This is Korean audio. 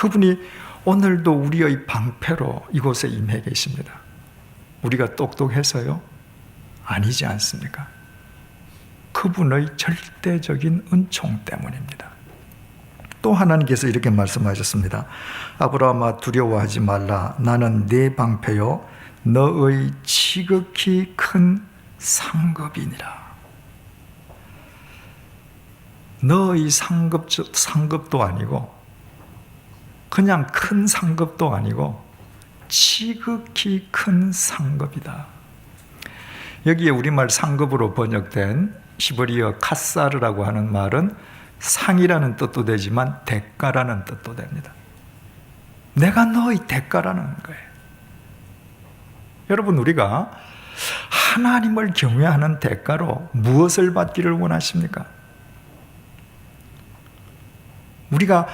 그분이 오늘도 우리의 방패로 이곳에 임해 계십니다. 우리가 똑똑해서요? 아니지 않습니까? 그분의 절대적인 은총 때문입니다. 또 하나님께서 이렇게 말씀하셨습니다. 아브라함아 두려워하지 말라. 나는 네 방패요 너의 지극히 큰 상급이니라. 너의 상급 상급도 아니고 그냥 큰 상급도 아니고 지극히 큰 상급이다. 여기에 우리말 상급으로 번역된 히브리어 카사르라고 하는 말은 상이라는 뜻도 되지만 대가라는 뜻도 됩니다. 내가 너의 대가라는 거예요. 여러분 우리가 하나님을 경외하는 대가로 무엇을 받기를 원하십니까? 우리가